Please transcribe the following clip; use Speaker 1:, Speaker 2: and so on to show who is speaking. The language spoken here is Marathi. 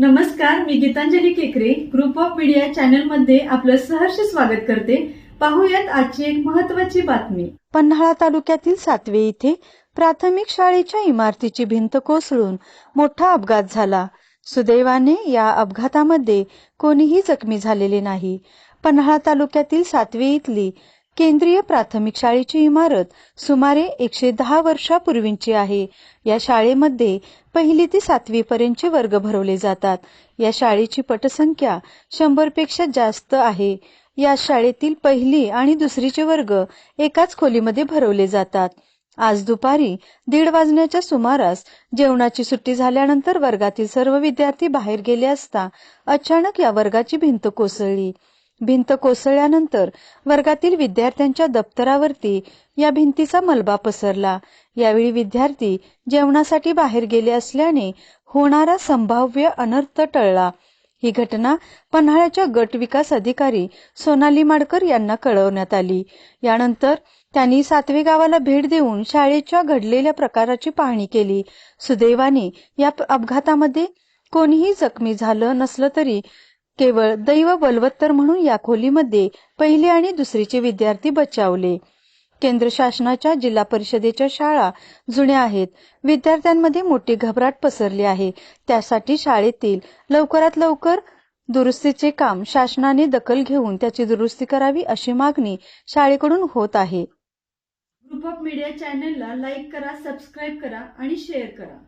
Speaker 1: नमस्कार मी गीतांजली केकरे. ग्रुप ऑफ मीडिया चॅनलमध्ये आपलं सहर्ष स्वागत करते. पाहूयात आजची एक महत्वाची बातमी.
Speaker 2: पन्हाळा तालुक्यातील सातवे इथे प्राथमिक शाळेच्या इमारतीची भिंत कोसळून मोठा अपघात झाला. सुदैवाने या अपघातामध्ये कोणीही जखमी झालेले नाही. पन्हाळा तालुक्यातील सातवे इथली केंद्रीय प्राथमिक शाळेची इमारत सुमारे एकशे दहा वर्षापूर्वींची आहे. या शाळेमध्ये पहिली ते सातवी पर्यंतचे वर्ग भरवले जातात. या शाळेची पटसंख्या शंभरपेक्षा जास्त आहे. या शाळेतील पहिली आणि दुसरीचे वर्ग एकाच खोलीमध्ये भरवले जातात. आज दुपारी दीड वाजण्याच्या सुमारास जेवणाची सुट्टी झाल्यानंतर वर्गातील सर्व विद्यार्थी बाहेर गेले असता अचानक या वर्गाची भिंत कोसळली. भिंत कोसळल्यानंतर वर्गातील विद्यार्थ्यांच्या दप्तरावरती या भिंतीचा मलबा पसरला. यावेळी विद्यार्थी जेवणासाठी बाहेर गेले असल्याने होणारा संभाव्य अनर्थ टळला. ही घटना पन्हाळ्याच्या गट विकास अधिकारी सोनाली माडकर यांना कळवण्यात आली. यानंतर त्यांनी सातवे गावाला भेट देऊन शाळेच्या घडलेल्या प्रकाराची पाहणी केली. सुदैवाने या अपघातामध्ये कोणीही जखमी झालं नसलं तरी केवळ दैव बलवत्तर म्हणून या खोलीमध्ये पहिली आणि दुसरीचे विद्यार्थी बचावले. केंद्र शासनाच्या जिल्हा परिषदेच्या शाळा जुन्या आहेत. विद्यार्थ्यांमध्ये मोठी घबराट पसरली आहे. त्यासाठी शाळेतील लवकरात लवकर दुरुस्तीचे काम शासनाने दखल घेऊन त्याची दुरुस्ती करावी अशी मागणी शाळेकडून होत आहे.
Speaker 1: ग्रुप ऑफ मीडिया चॅनलला लाईक करा सबस्क्राईब करा आणि शेअर करा.